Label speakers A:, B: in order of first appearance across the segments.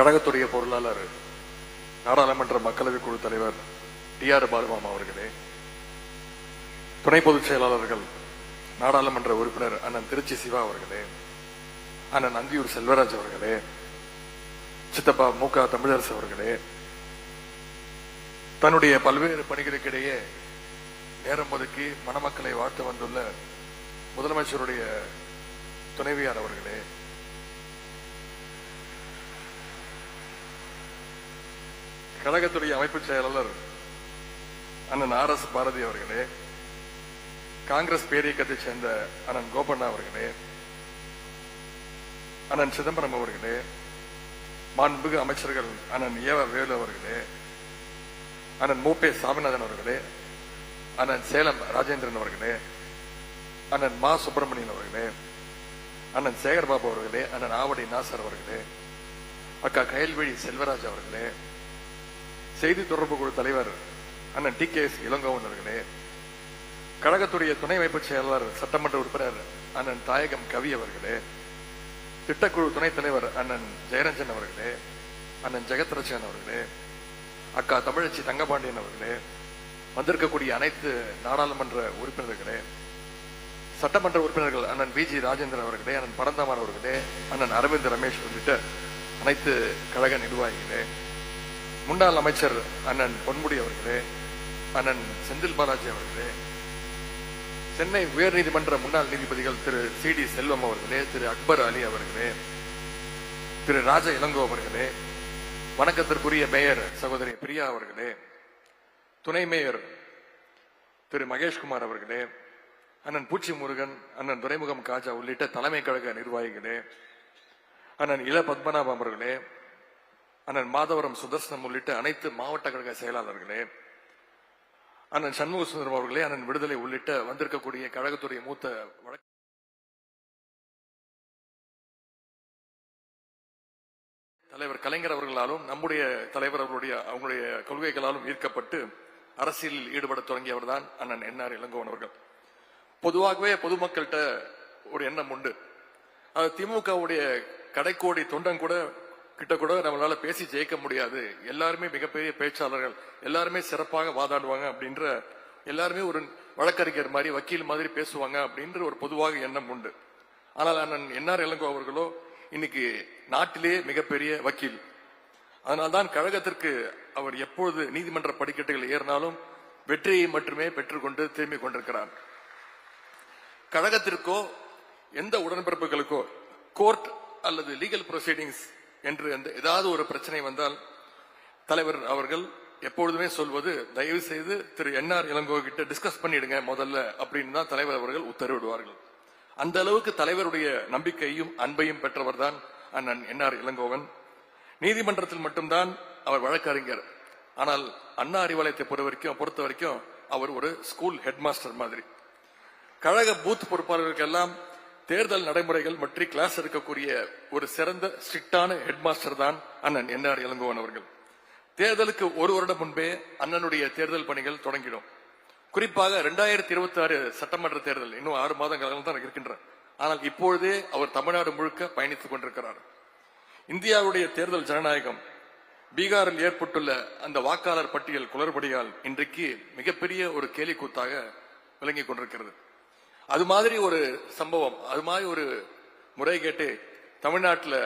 A: கழகத்துடைய பொருளாளர் நாடாளுமன்ற மக்களவை குழு தலைவர் டி ஆர் பாலுமாமா அவர்களே துணை பொதுச் செயலாளர்கள் நாடாளுமன்ற உறுப்பினர் அண்ணன் திருச்சி சிவா அவர்களே அண்ணன் அந்தியூர் செல்வராஜ் அவர்களே சித்தப்பா மு க தமிழரசு அவர்களே தன்னுடைய பல்வேறு பணிகளுக்கிடையே நேரம் ஒதுக்கி மணமக்களை வாழ்த்து வந்துள்ள முதலமைச்சருடைய துணைவியார் அவர்களே கழகத்துடைய அமைப்புச் செயலாளர் அண்ணன் ஆர் எஸ் பாரதி அவர்களே காங்கிரஸ் பேரியக்கத்தைச் சேர்ந்த அண்ணன் கோபண்ணா அவர்களே அண்ணன் சிதம்பரம் அவர்களே மாண்புமிகு அமைச்சர்கள் அண்ணன் ஏவ வேலு அவர்களே அண்ணன் மூப்பே சாமிநாதன் அவர்களே அண்ணன் சேலம் ராஜேந்திரன் அவர்களே அண்ணன் மா சுப்பிரமணியன் அவர்களே அண்ணன் சேகர்பாபு அவர்களே அண்ணன் ஆவடி நாசர் அவர்களே அக்கா கயல்விழி செல்வராஜ் அவர்களே செய்தி தொடர்பு குழு தலைவர் அண்ணன் டி கே எஸ் இளங்கோவன் அவர்களே கழகத்துடைய துணை அமைப்புச் செயலாளர் சட்டமன்ற உறுப்பினர் அண்ணன் தாயகம் கவி அவர்களே திட்டக்குழு துணைத் தலைவர் அண்ணன் ஜெயரஞ்சன் அவர்களே அண்ணன் ஜெகத்ரட்சன் அவர்களே அக்கா தமிழச்சி தங்கபாண்டியன் அவர்களே வந்திருக்கக்கூடிய அனைத்து நாடாளுமன்ற உறுப்பினர்களே சட்டமன்ற உறுப்பினர்கள் அண்ணன் வி ஜி ராஜேந்திரன் அவர்களே அண்ணன் பரந்தாமன் அவர்களே அண்ணன் அரவிந்த் ரமேஷ் உள்ளிட்ட அனைத்து கழக நிர்வாகிகளே முன்னாள் அமைச்சர் அண்ணன் பொன்முடி அவர்களே அண்ணன் செந்தில் பாலாஜி அவர்களே சென்னை உயர்நீதிமன்ற முன்னாள் நீதிபதிகள் திரு சி டி செல்வம் அவர்களே திரு அக்பர் அலி அவர்களே திரு ராஜ இளங்கோ அவர்களே வணக்கத்திற்குரிய மேயர் சகோதரி பிரியா அவர்களே துணை மேயர் திரு மகேஷ்குமார் அவர்களே அண்ணன் பூச்சி முருகன் அண்ணன் துரைமுகம் காஜா உள்ளிட்ட தலைமை கழக நிர்வாகிகளே அண்ணன் இள பத்மநாபம் அவர்களே அண்ணன் மாதவரம் சுதர்சனம் உள்ளிட்ட அனைத்து மாவட்ட கழக செயலாளர்களே அண்ணன் சண்முக சுந்தரம் அவர்களே அண்ணன் விடுதலை உள்ளிட்ட வந்திருக்கக்கூடிய கழகத்துடைய மூத்த வழக்கு தலைவர் கலைஞர் அவர்களாலும் நம்முடைய தலைவர் அவர்களுடைய அவங்களுடைய கொள்கைகளாலும் ஈர்க்கப்பட்டு அரசியலில் ஈடுபட தொடங்கியவர் தான் அண்ணன் என்ஆர் இளங்கோவன் அவர்கள். பொதுவாகவே பொதுமக்கள்கிட்ட ஒரு எண்ணம் உண்டு. அது திமுகவுடைய கடைக்கோடி தொண்டம் கூட கிட்ட கூட நம்மளால பேசி ஜெயிக்க முடியாது. எல்லாருமே மிகப்பெரிய பேச்சாளர்கள். எல்லாருமே சிறப்பாக வாதாடுவாங்க அப்படின்ற எல்லாருமே ஒரு வழக்கறிஞர் மாதிரி வக்கீல் மாதிரி பேசுவாங்க அப்படின்ற ஒரு பொதுவாக எண்ணம் உண்டு. ஆனால் அண்ணன் என்ஆர் இளங்கோ அவர்களோ இன்னைக்கு நாட்டிலேயே மிகப்பெரிய வக்கீல். அதனால்தான் கழகத்திற்கு அவர் எப்பொழுது நீதிமன்ற படிக்கட்டுகள் ஏறினாலும் வெற்றியை மட்டுமே பெற்றுக்கொண்டு திரும்பிக் கொண்டிருக்கிறார். கழகத்திற்கோ எந்த உடன்பிறப்புகளுக்கோ கோர்ட் அல்லது லீகல் ப்ரொசீடிங்ஸ் என்று அந்த ஏதாவது ஒரு பிரச்சனை வந்தால் தலைவர் அவர்கள் எப்பொழுதுமே சொல்வது தயவு செய்து திரு என்ஆர் இளங்கோ கிட்ட டிஸ்கஸ் பண்ணிடுங்க முதல்ல அப்படின்னு தான் தலைவர் அவர்கள் உத்தரவிடுவார்கள் அந்த அளவுக்கு தலைவருடைய நம்பிக்கையும் அன்பையும் பெற்றவர் தான் அண்ணன் என்ஆர் இளங்கோவன். நீதிமன்றத்தில் மட்டும்தான் அவர் வழக்கறிஞர். ஆனால் அண்ணா அறிவாலயத்தை பொறுத்த வரைக்கும் பொறுத்த வரைக்கும் அவர் ஒரு ஸ்கூல் ஹெட் மாஸ்டர் மாதிரி. கழக பூத் பொறுப்பாளர்களுக்கெல்லாம் தேர்தல் நடைமுறைகள் பற்றி கிளாஸ் எடுக்கக்கூடிய ஒரு சிறந்த ஸ்ட்ரிக்டான ஹெட் மாஸ்டர் தான் அண்ணன். என்ஆர் இளங்கோவன் அவர்கள்? தேர்தலுக்கு ஒரு வருடம் முன்பே அண்ணனுடைய தேர்தல் பணிகள் தொடங்கிடும். குறிப்பாக இரண்டாயிரத்தி இருபத்தி ஆறு சட்டமன்ற தேர்தல் இன்னும் ஆறு மாதங்கள் தான் இருக்கின்றன ஆனால் இப்பொழுதே அவர் தமிழ்நாடு முழுக்க பயணித்துக் கொண்டிருக்கிறார். இந்தியாவுடைய தேர்தல் ஜனநாயகம் பீகாரில் ஏற்பட்டுள்ள அந்த வாக்காளர் பட்டியல் குளறுபடியால் இன்றைக்கு மிகப்பெரிய ஒரு கேலிக்கூத்தாக விளங்கிக் கொண்டிருக்கிறது. அது மாதிரி ஒரு சம்பவம் அது மாதிரி ஒரு முறைகேட்டு தமிழ்நாட்டில்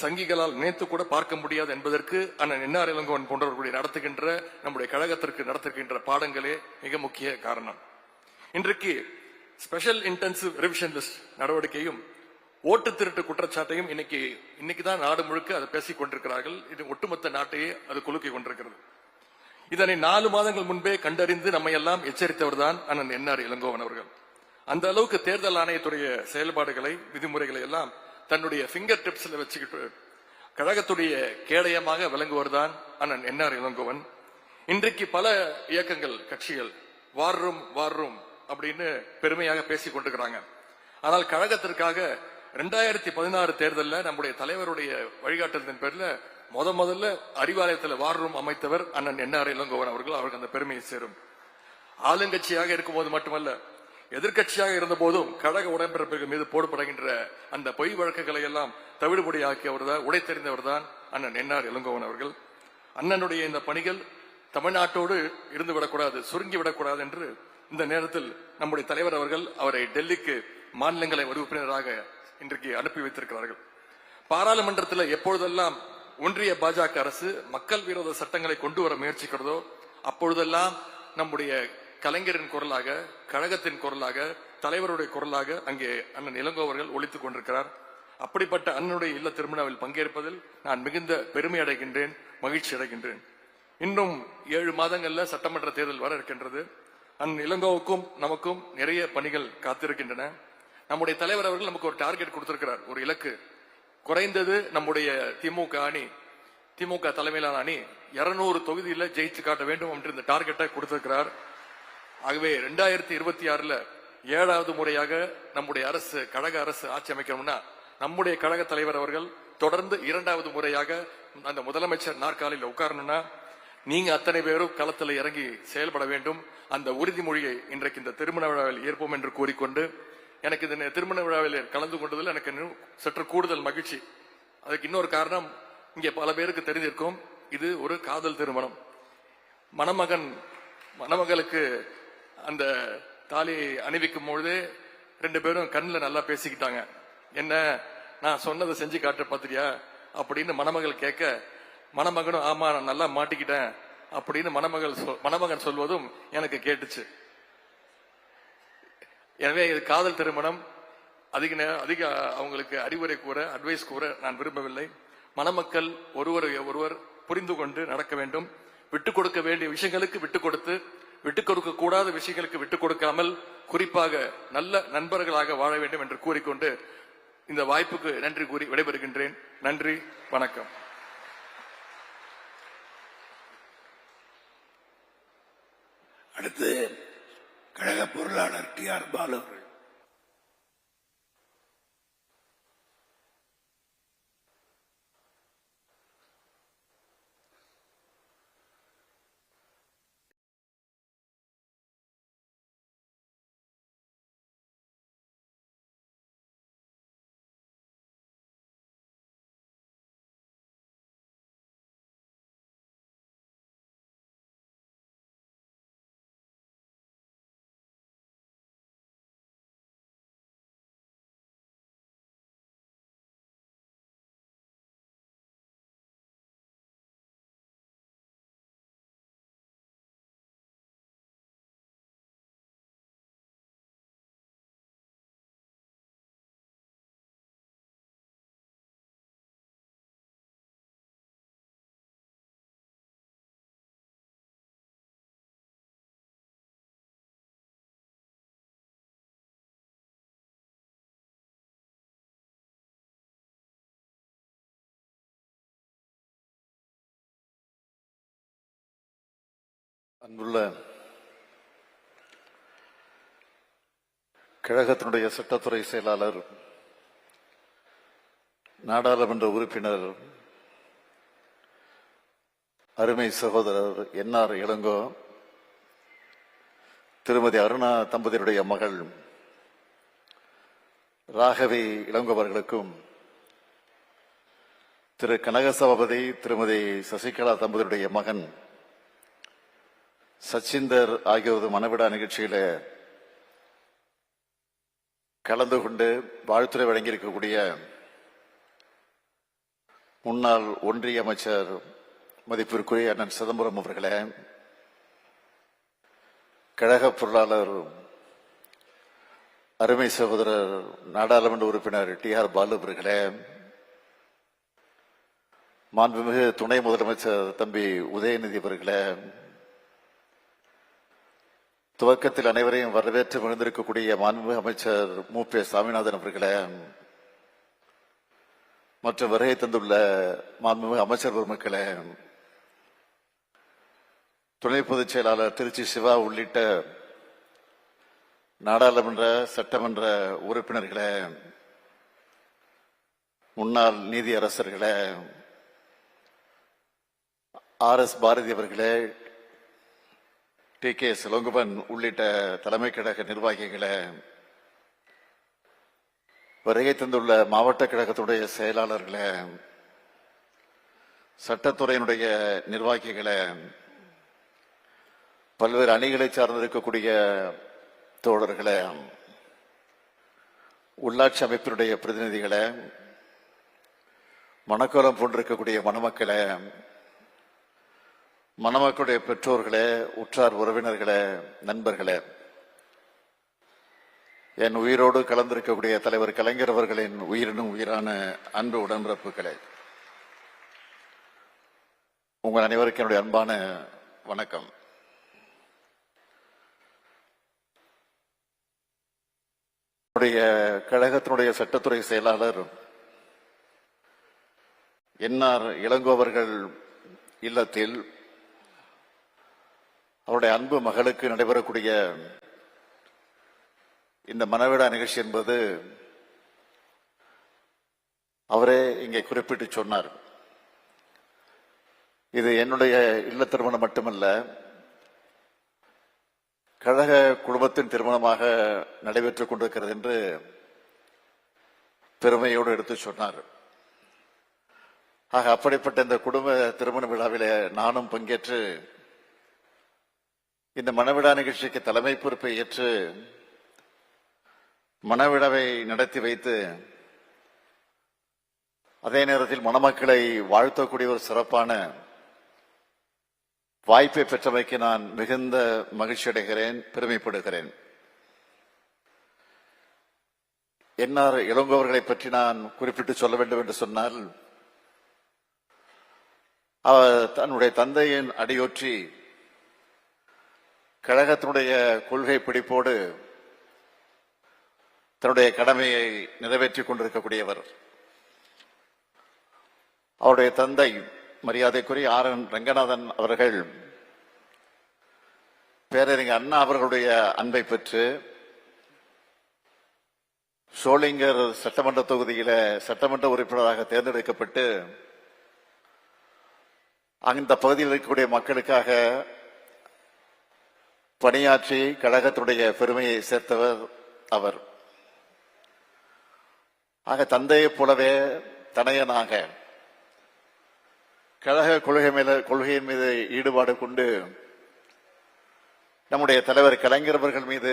A: சங்கிகளால் நினைத்து கூட பார்க்க முடியாது என்பதற்கு அண்ணன் என்ஆர் இளங்கோவன் போன்றவர்களுடைய நடத்துகின்ற நம்முடைய கழகத்திற்கு நடத்துகின்ற பாடங்களே மிக முக்கிய காரணம். இன்றைக்கு ஸ்பெஷல் இன்டென்சிவ் ரிவிஷன் லிஸ்ட் நடவடிக்கையும் ஓட்டு திருட்டு குற்றச்சாட்டையும் இன்னைக்கு இன்னைக்கு தான் நாடு முழுக்க அதை பேசிக் கொண்டிருக்கிறார்கள். இது ஒட்டுமொத்த நாட்டையே அது குலுக்கி கொண்டிருக்கிறது. இதனை நாலு மாதங்கள் முன்பே கண்டறிந்து நம்மை எல்லாம் எச்சரித்தவர் தான் அண்ணன் என்ஆர் இளங்கோவன் அவர்கள். அந்த அளவுக்கு தேர்தல் ஆணையத்துடைய செயல்பாடுகளை விதிமுறைகளை எல்லாம் தன்னுடைய பிங்கர் டிப்ஸ்ல வச்சுக்கிட்டு கழகத்துடைய கேடயமாக விளங்குவர் தான் அண்ணன் என்ஆர் இளங்கோவன். இன்றைக்கு பல இயக்கங்கள் கட்சிகள் வார் ரூம் வார் ரூம் அப்படின்னு பெருமையாக பேசிக் கொண்டிருக்கிறாங்க. ஆனால் கழகத்திற்காக ரெண்டாயிரத்தி பதினாறு தேர்தலில் நம்முடைய தலைவருடைய வழிகாட்டுதலின் பேர்ல முத முதல்ல அறிவாலயத்தில் வார் ரூம் அமைத்தவர் அண்ணன் என்ஆர் இளங்கோவன் அவர்கள். அவருக்கு அந்த பெருமையை சேரும். ஆளுங்கட்சியாக இருக்கும்போது மட்டுமல்ல எதிர்க்கட்சியாக இருந்த போதும் கழக உடன்பிறப்புகள் மீது போடப்படுகின்ற அந்த பொய் வழக்குகளை எல்லாம் தவிடுபடி ஆக்கியவர் தான் உடை தெரிந்தவர் தான் அண்ணன் என்ஆர் இளங்கோவன் அவர்கள். அண்ணனுடைய இந்த பணிகள் தமிழ்நாட்டோடு இருந்து விடக்கூடாது சுருங்கி விடக்கூடாது என்று இந்த நேரத்தில் நம்முடைய தலைவர் அவர்கள் அவரை டெல்லிக்கு மாநிலங்களை உறுப்பினராக இன்றைக்கு அனுப்பி வைத்திருக்கிறார்கள். பாராளுமன்றத்தில் எப்பொழுதெல்லாம் ஒன்றிய பாஜக அரசு மக்கள் விரோத சட்டங்களை கொண்டு வர முயற்சிக்கிறதோ அப்பொழுதெல்லாம் நம்முடைய கலைஞரின் குரலாக கழகத்தின் குரலாக தலைவருடைய குரலாக அங்கே அண்ணன் இளங்கோ அவர்கள் ஒழித்துக் கொண்டிருக்கிறார். அப்படிப்பட்ட அண்ணனுடைய இல்ல திருமணாவில் பங்கேற்பதில் நான் மிகுந்த பெருமை அடைகின்றேன் மகிழ்ச்சி அடைகின்றேன். இன்னும் ஏழு மாதங்கள்ல சட்டமன்ற தேர்தல் வர இருக்கின்றது. அண்ணன் இளங்கோவுக்கும் நமக்கும் நிறைய பணிகள் காத்திருக்கின்றன. நம்முடைய தலைவர் அவர்கள் நமக்கு ஒரு டார்கெட் கொடுத்திருக்கிறார் ஒரு இலக்கு. குறைந்தது நம்முடைய திமுக அணி திமுக தலைமையிலான அணி இருநூறு தொகுதியில் ஜெயிச்சு காட்ட வேண்டும் என்று இந்த டார்கெட்டை கொடுத்திருக்கிறார். ஆகவே ரெண்டாயிரத்தி இருபத்தி ஆறுல ஏழாவது முறையாக நம்முடைய அரசு கழக அரசு ஆட்சி அமைக்கணும்னா நம்முடைய கழக தலைவர் அவர்கள் தொடர்ந்து இரண்டாவது முறையாக அந்த முதலமைச்சர் நாற்காலியில் உட்காரணும்னா நீங்க அத்தனை பேரும் களத்தில் இறங்கி செயல்பட வேண்டும். அந்த உறுதிமொழியை இன்றைக்கு இந்த திருமண விழாவில் ஏற்போம் என்று கூறிக்கொண்டு எனக்கு இந்த திருமண விழாவில் கலந்து கொண்டதில் எனக்கு சற்று கூடுதல் மகிழ்ச்சி. அதுக்கு இன்னொரு காரணம் இங்கே பல பேருக்கு தெரிந்திருக்கும் இது ஒரு காதல் திருமணம். மணமகன் மணமகளுக்கு அந்த தாலியை அணிவிக்கும் பொழுதே ரெண்டு பேரும் கண்ணில் நல்லா பேசிக்கிட்டாங்க. என்ன நான் சொன்னதை செஞ்சு காட்ட பார்த்துட்டியா அப்படின்னு மணமகள் கேட்க மணமகனும் ஆமா நான் நல்லா மாட்டிக்கிட்டேன் அப்படின்னு மணமகள் சொல்- மணமகன் சொல்வதும் எனக்கு கேட்டுச்சு. எனவே இது காதல் திருமணம். அதிக அதிக அவங்களுக்கு அறிவுரை கூற அட்வைஸ் கூற நான் விரும்பவில்லை. மணமக்கள் ஒருவரை ஒருவர் புரிந்து கொண்டு நடக்க வேண்டும். விட்டுக் கொடுக்க வேண்டிய விஷயங்களுக்கு விட்டுக் கொடுத்து விட்டுக் கொடுக்க கூடாத விஷயங்களுக்கு விட்டுக் கொடுக்காமல் குறிப்பாக நல்ல நண்பர்களாக வாழ வேண்டும் என்று கூறிக்கொண்டு இந்த வாய்ப்புக்கு நன்றி கூறி விடைபெறுகின்றேன். நன்றி வணக்கம்.
B: அடுத்து கழக பொருளாளர் டி ஆர் பாலு
C: அன்புள்ள கழகத்தினுடைய சட்டத்துறை செயலாளர் நாடாளுமன்ற உறுப்பினர் அருமை சகோதரர் என்ஆர் இளங்கோ திருமதி அருணா தம்பதியினுடைய மகள் ராகவி இளங்கோவர்களுக்கும் திரு கனகசபதி திருமதி சசிகலா தம்பதியுடைய மகன் சச்சிந்தர் ஆகியோரது மனவிடா நிகழ்ச்சியில கலந்து கொண்டு வாழ்த்துறை வழங்கியிருக்கக்கூடிய முன்னாள் ஒன்றிய அமைச்சர் மதிப்பிற்குரிய அண்ணன் சிதம்பரம் அவர்களே கழக பொருளாளர் அருமை சகோதரர் நாடாளுமன்ற உறுப்பினர் டி ஆர் பாலு அவர்களே மாண்புமிகு துணை முதலமைச்சர் தம்பி உதயநிதி அவர்களே துவக்கத்தில் அனைவரையும் வரவேற்று மகிழ்ந்திருக்கக்கூடிய மாண்பு அமைச்சர் மு. பே. சாமிநாதன் அவர்களே மற்றும் வருகை தந்துள்ள மாண்புமிகு அமைச்சர் பெருமக்களே துணை பொதுச் செயலாளர் திருச்சி சிவா உள்ளிட்ட நாடாளுமன்ற சட்டமன்ற உறுப்பினர்களே முன்னாள் நீதியரசர்களே ஆர். எஸ். பாரதி அவர்களே டி. கே. சிலங்குபன் உள்ளிட்ட தலைமை கழக நிர்வாகிகளை வருகை தந்துள்ள மாவட்ட கழகத்துடைய செயலாளர்களை சட்டத்துறையினுடைய நிர்வாகிகளை பல்வேறு அணிகளை சார்ந்திருக்கக்கூடிய தோழர்களை உள்ளாட்சி அமைப்பினுடைய பிரதிநிதிகளை மணக்கோலம் போன்றிருக்கக்கூடிய மணமக்களை மணமக்களுடைய பெற்றோர்களே உற்றார் உறவினர்களே நண்பர்களே என் உயிரோடு கலந்திருக்கக்கூடிய தலைவர் கலைஞர் அவர்களின் உயிரினும் உயிரான அன்பு உடன்பிறப்புகளே உங்கள் அனைவருக்கும் என்னுடைய அன்பான வணக்கம். என்னுடைய கழகத்தினுடைய சட்டத்துறை செயலாளர் என்ஆர் இளங்கோவர்கள் இல்லத்தில் அவருடைய அன்பு மகளுக்கு நடைபெறக்கூடிய இந்த மனவிடா நிகழ்ச்சி என்பது அவரே இங்கே குறிப்பிட்டு சொன்னார். இது என்னுடைய இல்ல திருமணம் மட்டுமல்ல கழக குடும்பத்தின் திருமணமாக நடைபெற்றுக் கொண்டிருக்கிறது என்று பெருமையோடு எடுத்து சொன்னார். ஆக அப்படிப்பட்ட இந்த குடும்ப திருமண விழாவிலே நானும் பங்கேற்று இந்த மனவிடா நிகழ்ச்சிக்கு தலைமை பொறுப்பை ஏற்று மனவிழாவை நடத்தி வைத்து அதே நேரத்தில் மணமக்களை வாழ்த்தக்கூடிய ஒரு சிறப்பான வாய்ப்பை பெற்றமைக்கு நான் மிகுந்த மகிழ்ச்சி அடைகிறேன் பெருமைப்படுகிறேன். என்ஆர் இளங்கோவர்களை பற்றி நான் குறிப்பிட்டு சொல்ல வேண்டும் என்று சொன்னால் அவர் தன்னுடைய தந்தையின் அடியொற்றி கழகத்தினுடைய கொள்கை பிடிப்போடு தன்னுடைய கடமையை நிறைவேற்றிக் கொண்டிருக்கக்கூடியவர். அவருடைய தந்தை மரியாதைக்குரிய ஆர் என் ரங்கநாதன் அவர்கள் பேரறிஞர் அண்ணா அவர்களுடைய அன்பை பெற்று சோளிங்கர் சட்டமன்ற தொகுதியில சட்டமன்ற உறுப்பினராக தேர்ந்தெடுக்கப்பட்டு அந்த பகுதியில் இருக்கக்கூடிய மக்களுக்காக பணியாற்றி கழகத்துடைய பெருமையை சேர்த்தவர் அவர். ஆக தந்தையைப் போலவே தனையனாக கழக கொள்கை மேல கொள்கையின் மீது ஈடுபாடு கொண்டு நம்முடைய தலைவர் கலைஞர் அவர்கள் மீது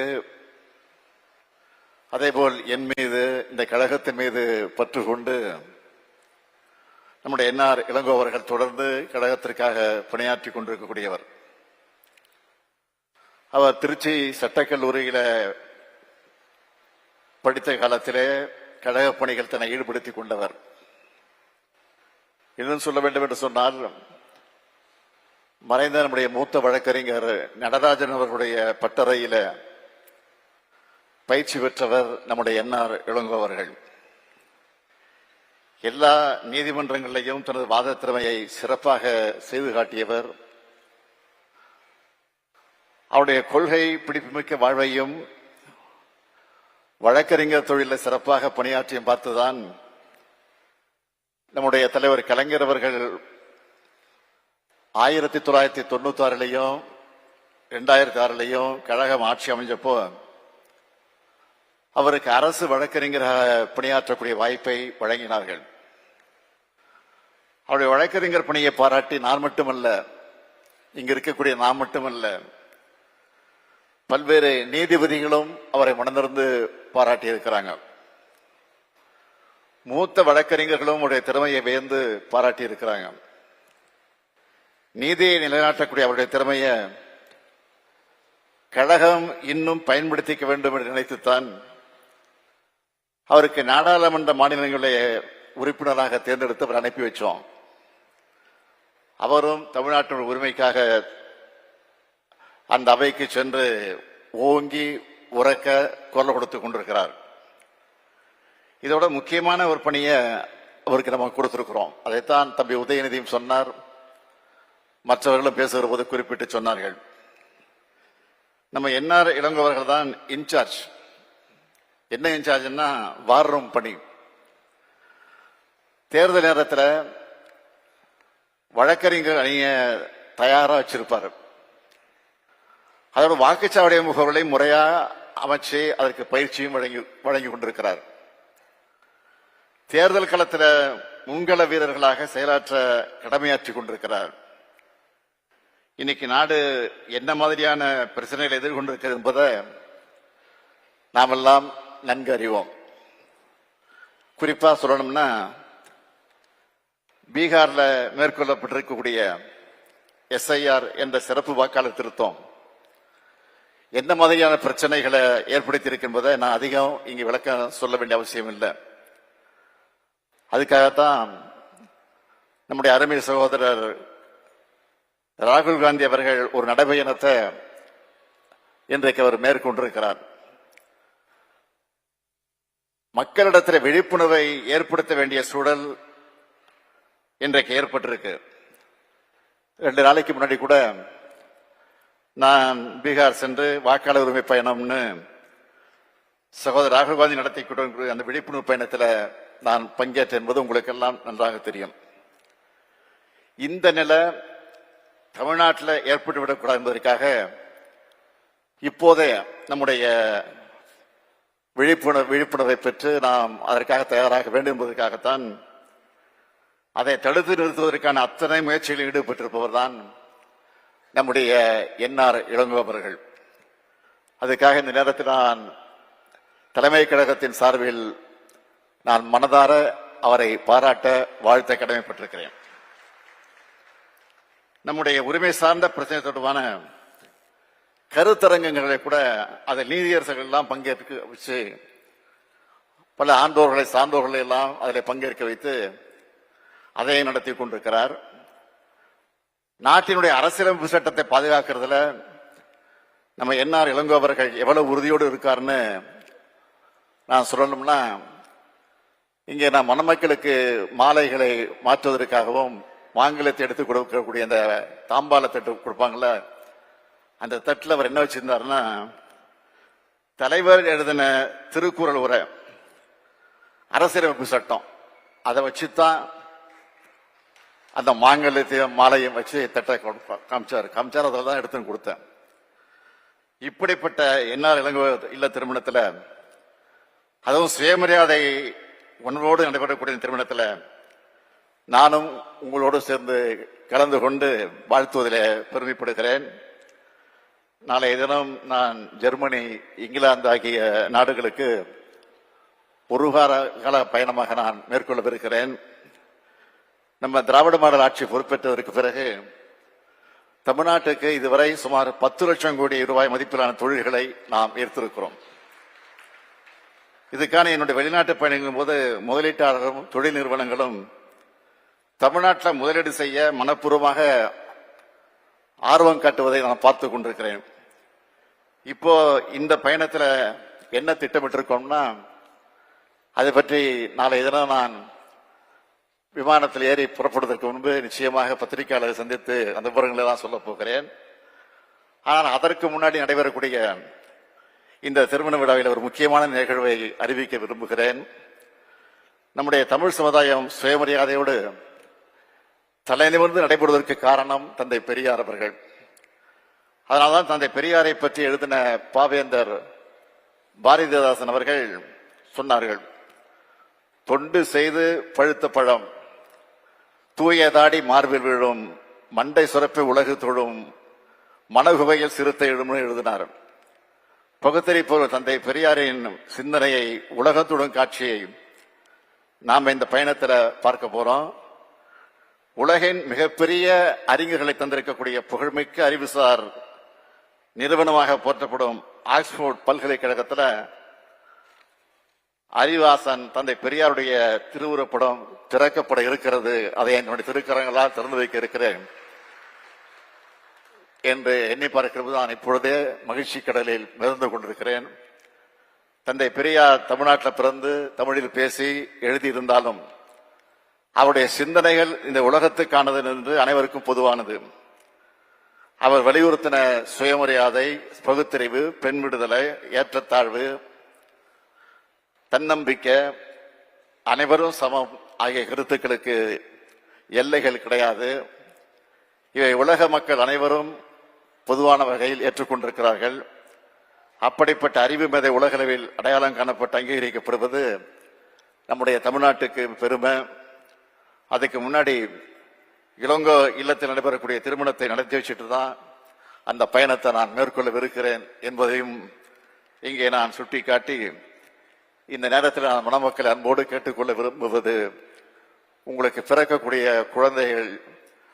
C: அதேபோல் என் மீது இந்த கழகத்தின் மீது பற்று கொண்டு நம்முடைய என்ஆர் இளங்கோ அவர்கள் தொடர்ந்து கழகத்திற்காக பணியாற்றி கொண்டிருக்கக்கூடியவர். அவர் திருச்சி சட்டக்கல்லூரியில படித்த காலத்திலே கழக பணிகள் தன்னை ஈடுபடுத்திக் கொண்டவர். இன்னும் சொல்ல வேண்டும் என்று சொன்னால் மறைந்த நம்முடைய மூத்த வழக்கறிஞர் நடராஜன் அவர்களுடைய பட்டறையில பயிற்சி பெற்றவர் நம்முடைய என்ஆர் இளங்கோ அவர்கள். எல்லா நீதிமன்றங்களையும் தனது வாத திறமையை சிறப்பாக செய்து காட்டியவர். அவருடைய கொள்கை பிடிப்புமிக்க வாழ்வையும் வழக்கறிஞர் தொழிலில் சிறப்பாக பணியாற்றியும் பார்த்துதான் நம்முடைய தலைவர் கலைஞர் அவர்கள் ஆயிரத்தி தொள்ளாயிரத்தி தொண்ணூத்தி ஆறுலையும் ரெண்டாயிரத்தி ஆறுலையும் கழகம் ஆட்சி அமைஞ்சப்போ அவருக்கு அரசு வழக்கறிஞராக பணியாற்றக்கூடிய வாய்ப்பை வழங்கினார்கள். அவருடைய வழக்கறிஞர் பணியை பாராட்டி நான் மட்டுமல்ல இங்க இருக்கக்கூடிய நான் மட்டுமல்ல பல்வேறு நீதிபதிகளும் அவரை மனந்திறந்து பாராட்டி இருக்கிறாங்க மூத்த வழக்கறிஞர்களும் அவருடைய திறமையை வியந்து பாராட்டி இருக்கிறாங்க நீதியை நிலைநாட்டக்கூடிய அவருடைய திறமையை கழகம் இன்னும் பயன்படுத்திக்க வேண்டும் என்று நினைத்துத்தான் அவருக்கு நாடாளுமன்ற மாநிலங்களுடைய உறுப்பினராக தேர்ந்தெடுத்து அவர் அனுப்பி வச்சோம். அவரும் தமிழ்நாட்டின் உரிமைக்காக அந்த அவைக்கு சென்று ஓங்கி உறக்க குரல் கொடுத்து கொண்டிருக்கிறார். இதோட முக்கியமான ஒரு பணியை அவருக்கு நம்ம கொடுத்திருக்கிறோம். அதைத்தான் தம்பி உதயநிதியும் சொன்னார். மற்றவர்களும் பேசுகிற போது குறிப்பிட்டு சொன்னார்கள். நம்ம என்ஆர் இளங்கோவர்கள் தான் இன்சார்ஜ் என்ன இன்சார்ஜ்னா வார் ரூம் பணி. தேர்தல் நேரத்தில் வழக்கறிஞர் அணிய தயாராக வச்சிருப்பாரு. அதோட வாக்குச்சாவடி முகவர்களை முறையாக அமைச்சு அதற்கு பயிற்சியும் வழங்கி வழங்கி கொண்டிருக்கிறார். தேர்தல் களத்தில் முன்கள வீரர்களாக செயலாற்ற கடமையாற்றிக் கொண்டிருக்கிறார். இன்னைக்கு நாடு என்ன மாதிரியான பிரச்சனைகளை எதிர்கொண்டிருக்கிறது என்பதை நாமெல்லாம் நன்கு அறிவோம். குறிப்பாக சொல்லணும்னா பீகாரில் மேற்கொள்ளப்பட்டிருக்கக்கூடிய எஸ்ஐஆர் என்ற சிறப்பு வாக்காளர் திருத்தம் எந்த மாதிரியான பிரச்சனைகளை ஏற்படுத்தி என்பதை நான் அதிகம் இங்கு விளக்க சொல்ல வேண்டிய அவசியம் இல்லை. அதுக்காகத்தான் நம்முடைய அருமை சகோதரர் ராகுல் காந்தி அவர்கள் ஒரு நடைபயணத்தை இன்றைக்கு அவர் மேற்கொண்டிருக்கிறார். மக்களிடத்தில் விழிப்புணர்வை ஏற்படுத்த வேண்டிய சூழல் இன்றைக்கு ஏற்பட்டிருக்கு. ரெண்டு நாளைக்கு முன்னாடி கூட நான் பீகார் சென்று வாக்காளர் உரிமை பயணம்னு சகோதரர் ராகுல் காந்தி நடத்தி கொண்டு அந்த விழிப்புணர்வு பயணத்தில் நான் பங்கேற்றேன் என்பது உங்களுக்கெல்லாம் நன்றாக தெரியும். இந்த நிலை தமிழ்நாட்டில் ஏற்பட்டுவிடக்கூடாது என்பதற்காக இப்போதே நம்முடைய விழிப்புணர்வு விழிப்புணர்வை பெற்று நாம் அதற்காக தயாராக வேண்டும் என்பதற்காகத்தான் அதை தடுத்து நிறுத்துவதற்கான அத்தனை முயற்சிகளில் ஈடுபட்டிருப்பவர் தான் நம்முடைய என்ஆர் இளங்கோவர்கள். அதுக்காக இந்த நேரத்தில் நான் தலைமை கழகத்தின் சார்பில் நான் மனதார அவரை பாராட்ட வாழ்த்த கடமைப்பட்டிருக்கிறேன். நம்முடைய உரிமை சார்ந்த பிரச்சனை தொடர்பான கருத்தரங்கங்களை கூட அதை நீதியரசர்கள் எல்லாம் பங்கேற்க வச்சு பல ஆண்டோர்களை சார்ந்தோர்களை எல்லாம் அதில் பங்கேற்க வைத்து அதை நடத்தி கொண்டிருக்கிறார். நாட்டினுடைய அரசியலமைப்பு சட்டத்தை பாதுகாக்கிறதுல நம்ம என்ஆர் இளங்கோ அவர்கள் எவ்வளவு உறுதியோடு இருக்காருன்னு நான் சொல்லணும்னா இங்கே நான் மணமக்களுக்கு மாலைகளை மாற்றுவதற்காகவும் மாங்கலத்தை எடுத்து கொடுக்கக்கூடிய அந்த தாம்பால தட்டு கொடுப்பாங்கள அந்த தட்டில் அவர் என்ன வச்சிருந்தாருன்னா தலைவர் எழுதின திருக்குறள் உரை அரசியலமைப்பு சட்டம். அதை வச்சுதான் அந்த மாங்கல்யத்தையும் மாலையும் வச்சு தட்டை காமிச்சார் காமிச்சாரு. காமிச்சார் அதில் தான் எடுத்து கொடுத்தேன். இப்படிப்பட்ட என்ஆர் இளங்கோ இல்ல திருமணத்தில் அதுவும் சுயமரியாதை உணர்வோடு நடைபெறக்கூடிய திருமணத்தில் நானும் உங்களோடு சேர்ந்து கலந்து கொண்டு வாழ்த்துவதில் பெருமைப்படுகிறேன். நாளைய தினம் நான் ஜெர்மனி இங்கிலாந்து ஆகிய நாடுகளுக்கு ஒரு வார கால பயணமாக நான் மேற்கொள்ளவிருக்கிறேன். நம்ம திராவிட மாடல் ஆட்சி பொறுப்பேற்றதற்கு பிறகு தமிழ்நாட்டுக்கு இதுவரை சுமார் பத்து லட்சம் கோடி ரூபாய் மதிப்பிலான தொழில்களை நாம் ஈர்த்திருக்கிறோம். இதுக்கான என்னுடைய வெளிநாட்டு பயணங்கள் போது முதலீட்டாளர்களும் தொழில் நிறுவனங்களும் தமிழ்நாட்டில் முதலீடு செய்ய மனப்பூர்வமாக ஆர்வம் காட்டுவதை நான் பார்த்து கொண்டிருக்கிறேன். இப்போ இந்த பயணத்தில் என்ன திட்டமிட்டிருக்கோம்னா அதை பற்றி நாளை இதனால் நான் விமானத்தில் ஏறி புறப்படுவதற்கு முன்பு நிச்சயமாக பத்திரிகையாளரை சந்தித்து அந்த விவரங்களை தான் சொல்ல போகிறேன். ஆனால் அதற்கு முன்னாடி நடைபெறக்கூடிய இந்த திருமண விழாவில் ஒரு முக்கியமான நிகழ்வை அறிவிக்க விரும்புகிறேன். நம்முடைய தமிழ் சமுதாயம் சுயமரியாதையோடு தலைநிமிர்ந்து நடைபெறுவதற்கு காரணம் தந்தை பெரியார் அவர்கள். அதனால்தான் தந்தை பெரியாரை பற்றி எழுதின பாவேந்தர் பாரதிதாசன் அவர்கள் சொன்னார்கள் தொண்டு செய்து பழுத்த பழம் தூய தாடி மார்பில் விழும் மண்டை சுரப்பி உலகு தொழும் மனகுவையில் சிறுத்தை எழும்னு எழுதினார். பகுத்தறிப்போர் தந்தை பெரியாரின் சிந்தனையை உலகத்துடன் காட்சியை நாம் இந்த பயணத்தில் பார்க்க போறோம். உலகின் மிகப்பெரிய அறிஞர்களை தந்திருக்கக்கூடிய புகழ்மிக்க அறிவுசார் நிறுவனமாக போற்றப்படும் ஆக்ஸ்போர்ட் பல்கலைக்கழகத்தில் அறிவாசன் தந்தை பெரியாருடைய திருவுருப்படம் திறக்கப்பட இருக்கிறது. அதை என்னுடைய திருக்கரங்களால் திறந்து வைக்க இருக்கிறேன் என்று எண்ணி பார்க்கிறது நான் இப்பொழுதே மகிழ்ச்சி கடலில் மிதந்து கொண்டிருக்கிறேன். தந்தை பெரியார் தமிழ்நாட்டில் பிறந்து தமிழில் பேசி எழுதியிருந்தாலும் அவருடைய சிந்தனைகள் இந்த உலகத்துக்கானது என்று அனைவருக்கும் பொதுவானது. அவர் வலியுறுத்தின சுயமரியாதை பகுத்தறிவு பெண் விடுதலை ஏற்றத்தாழ்வு தன்னம்பிக்கை அனைவரும் சமம். ஆகிய கருத்துக்களுக்கு எல்லைகள் கிடையாது. இவை உலக மக்கள் அனைவரும் பொதுவான வகையில் ஏற்றுக்கொண்டிருக்கிறார்கள். அப்படிப்பட்ட அறிவு மேதை உலகளவில் அடையாளம் காணப்பட்டு அங்கீகரிக்கப்படுவது நம்முடைய தமிழ்நாட்டுக்கு பெருமை. அதுக்கு முன்னாடி இளங்கோ இல்லத்தில் நடைபெறக்கூடிய திருமணத்தை நடத்தி வச்சுட்டு தான் அந்த பயணத்தை நான் மேற்கொள்ளவிருக்கிறேன் என்பதையும் இங்கே நான் சுட்டிக்காட்டி இந்த நேரத்தில் நான் மணமக்கள் அன்போடு கேட்டுக்கொள்ள விரும்புவது உங்களுக்கு பிறக்கக்கூடிய குழந்தைகள்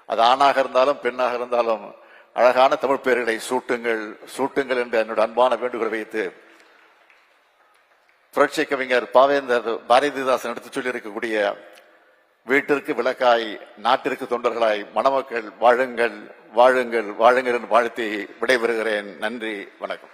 C: அது ஆணாக இருந்தாலும் பெண்ணாக இருந்தாலும் அழகான தமிழ் பெயர்களை சூட்டுங்கள் சூட்டுங்கள் என்று என்னோட அன்பான வேண்டுகோள் வைத்து புரட்சி கவிஞர் பாவேந்தர் பாரதிதாசன் எடுத்துச் சொல்லி இருக்கக்கூடிய வீட்டிற்கு விளக்காய் நாட்டிற்கு தொண்டர்களாய் மணமக்கள் வாழுங்கள் வாழுங்கள் வாழுங்கள் என்று வாழ்த்தி விடைபெறுகிறேன். நன்றி வணக்கம்.